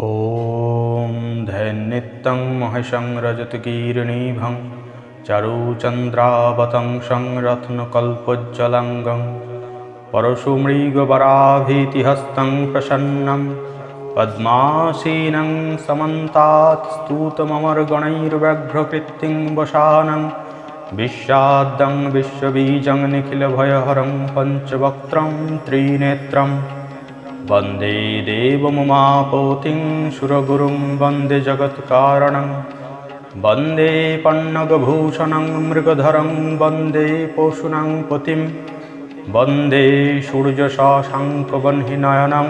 ॐ धैन्नित्यं महिषं रजतकीर्णीभं चारुचन्द्रावतंसं रत्नकल्पोज्ज्वलङ्गं परशुमृगवराभीतिहस्तं प्रसन्नं पद्मासीनं समन्तात् स्तूतममरगणैर्व्यघ्रकृत्तिं वशानं विश्वाद्यं विश्वबीजं निखिलभयहरं पञ्चवक्त्रं त्रिनेत्रम् वन्दे देवमुमापोतिं सुरगुरुं वन्दे जगत्कारणं वन्दे पन्नगभूषणं मृगधरं वन्दे पशूनां पतिं वन्दे सूर्यशशाङ्कवह्निनयनं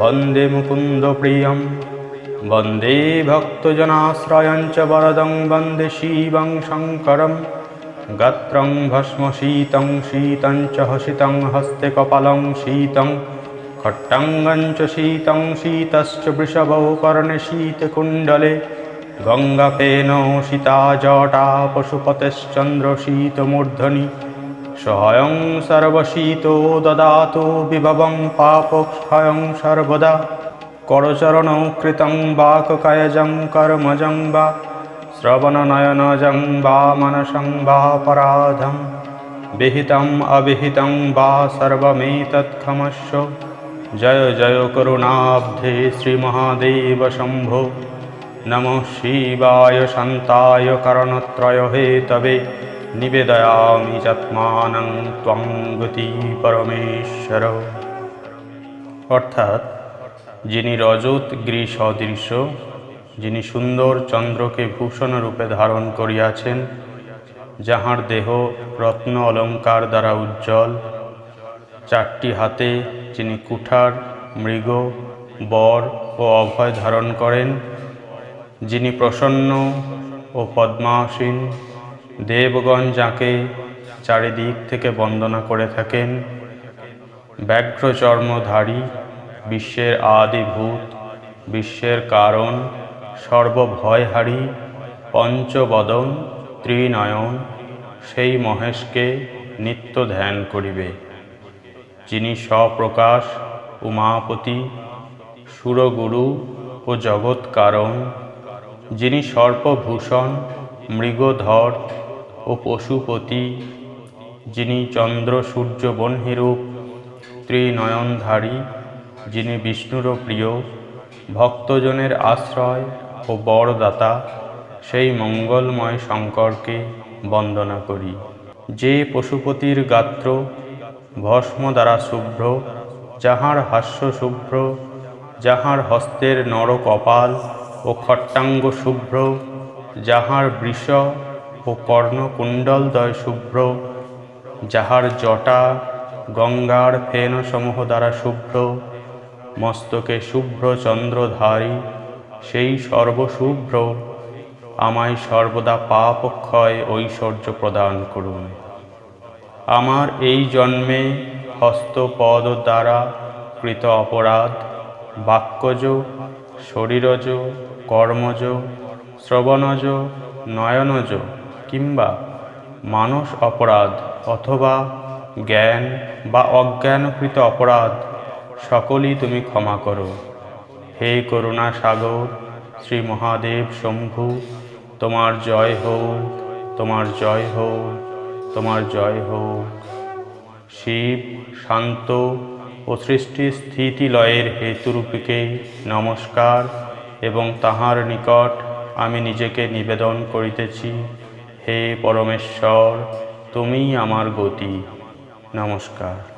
वन्दे मुकुन्दप्रियं वन्दे भक्तजनाश्रयं च वरदं वन्दे शिवं शङ्करं गात्रं भस्मशीतं शीतं च हसितं हस्ते कपालं शीतं খট্টাঙ্গঞ্চ শীতং শীতশ্চ বৃষভৌ কর্ণে শীতকুণ্ডলে গঙ্গাপেন সীতা জটা পশুপতেশ্চন্দ্র শীতমূর্ধনি স্বয়ং সর্বশীত দদাত বিভবং পাপক্ষয়ং সর্বদা করচরণ কৃতং বাককায়জং কর্মজং বা শ্রবণনয়নজং বা মনসং বা পরাধম বিহিতম অবিহিতং বা সর্বমেতৎক্ষমস্য জয় জয় করুণাব্ধে শ্রীমহাদেব শম্ভো। নম শিবায় শান্তায় কারণত্রয় হে তবে। নিবেদয়ামি যৎমান ত্বং গতি পরমেশ্বর। অর্থাৎ যিনি রজত গ্রী যিনি সুন্দর চন্দ্রকে ভূষণরূপে ধারণ করিয়াছেন, যাহার দেহ রত্ন অলঙ্কার দ্বারা উজ্জ্বল, চারটি হাতে যিনি কুঠার, মৃগ, বর ও অভয় ধারণ করেন, যিনি প্রসন্ন ও পদ্মাসীন, দেবগণ যাকে চারিদিক থেকে বন্দনা করে থাকেন, ব্যাঘ্র চর্মধারী, বিশ্বের আদিভূত, বিশ্বের কারণ, সর্বভয়হারী, পঞ্চবদন, ত্রিনয়ন, সেই মহেশকে নিত্য ধ্যান করিবে। যিনি স্বপ্রকাশ উমাপতি সুরগুরু ও জগৎ কারণ যিনি সর্পভূষণ, মৃগধর ও পশুপতি, যিনি চন্দ্র সূর্য বহ্নিরূপ ত্রিনয়নধারী, যিনি বিষ্ণুরও প্রিয়, ভক্তজনের আশ্রয় ও বরদাতা, সেই মঙ্গলময় শঙ্করকে বন্দনা করি। যে পশুপতির গাত্র ভস্ম দ্বারা শুভ্র, যাহার হাস্য শুভ্র, যাহার হস্তের নর কপাল ও খট্টাঙ্গ শুভ্র, যাহার বৃষ ও কর্ণকুণ্ডলদয় শুভ্র, যাহার জটা গঙ্গার ফেনসমূহ দ্বারা শুভ্র, মস্তকে শুভ্র চন্দ্রধারী, সেই সর্বশুভ্র, আমায় সর্বদা পাপক্ষয় ঐশ্বর্য প্রদান করুন। আমার এই জন্মে হস্তপদ দ্বারা কৃত অপরাধ, বাক্যজ, শরীরজ, কর্মজ, শ্রবণজ, নয়নজ কিংবা মানস অপরাধ অথবা জ্ঞান বা অজ্ঞানকৃত অপরাধ, সকলই তুমি ক্ষমা করো। হে করুণা সাগর, শ্রী মহাদেব শম্ভু, তোমার জয় হোক, তোমার জয় হোক। তোমার জয় হোক। শিব শান্ত ও সৃষ্টি স্থিতি লয়ের হেতুরূপীকে নমস্কার এবং তাহার নিকট আমি নিজেকে নিবেদন করিতেছি। হে পরমেশ্বর তুমি আমার গতি। নমস্কার।